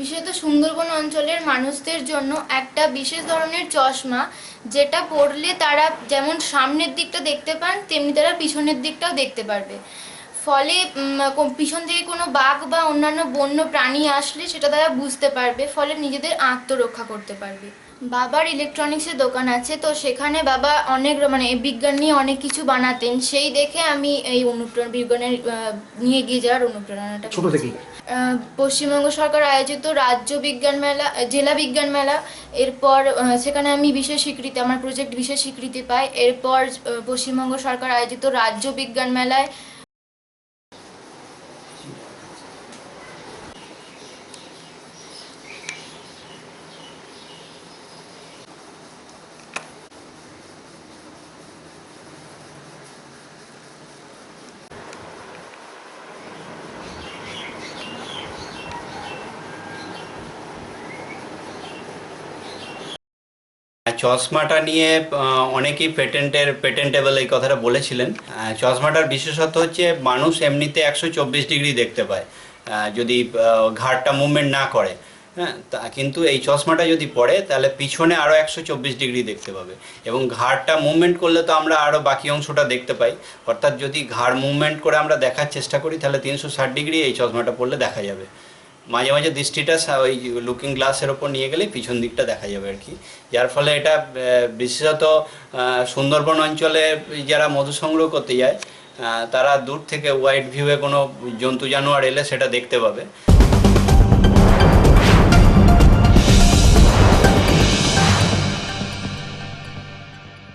বিশেষত সুন্দরবন অঞ্চলের মানুষদের জন্য একটা বিশেষ ধরনের চশমা, যেটা পরলে তারা যেমন সামনের দিকটা দেখতে পান, তেমনি তারা পিছনের দিকটাও দেখতে পারবে। ফলে পিছন থেকে কোনো বাঘ বা অন্যান্য বন্য প্রাণী আসলে সেটা তারা বুঝতে পারবে, ফলে নিজেদের আত্মরক্ষা করতে পারবে। বাবার ইলেকট্রনিক্সের দোকান আছে তো সেখানে বাবা অনেক মানে বিজ্ঞান নিয়ে অনেক কিছু বানাতেন। সেই দেখে আমি এই অনুপ্রেরণা বিজ্ঞানের নিয়ে গিয়ে যাওয়ার অনুপ্রেরণাটা ছোট থেকেই? আহ, পশ্চিমবঙ্গ সরকার আয়োজিত রাজ্য বিজ্ঞান মেলা জেলা বিজ্ঞান মেলা। এরপর সেখানে আমি বিশেষ স্বীকৃতি আমার প্রজেক্ট বিশেষ স্বীকৃতি পাই। এরপর পশ্চিমবঙ্গ সরকার আয়োজিত রাজ্য বিজ্ঞান মেলায় চশমাটা নিয়ে অনেকেই পেটেন্টের, পেটেন্টেবল এই কথাটা বলেছিলেন। চশমাটার বিশেষত্ব হচ্ছে মানুষ এমনিতে একশো চব্বিশ ডিগ্রি দেখতে পায়। যদি ঘাড়টা মুভমেন্ট না করে। হ্যাঁ তা কিন্তু এই চশমাটা যদি পড়ে তাহলে পিছনে আরও একশো চব্বিশ ডিগ্রি দেখতে পাবে। এবং ঘাড়টা মুভমেন্ট করলে তো আমরা আরও বাকি অংশটা দেখতে পাই। অর্থাৎ যদি ঘাড় মুভমেন্ট করে আমরা দেখার চেষ্টা করি, তাহলে তিনশো ষাট ডিগ্রি এই চশমাটা পড়লে দেখা যাবে। মাঝে মাঝে দৃষ্টিটা ওই লুকিং গ্লাসের ওপর নিয়ে গেলে পিছন দিকটা দেখা যাবে আর কি। যার ফলে এটা বিশেষত সুন্দরবন অঞ্চলে যারা মধু সংগ্রহ করতে যায় তারা দূর থেকে ওয়াইড ভিউয়ে কোনো জন্তু জানোয়ার এলে সেটা দেখতে পাবে।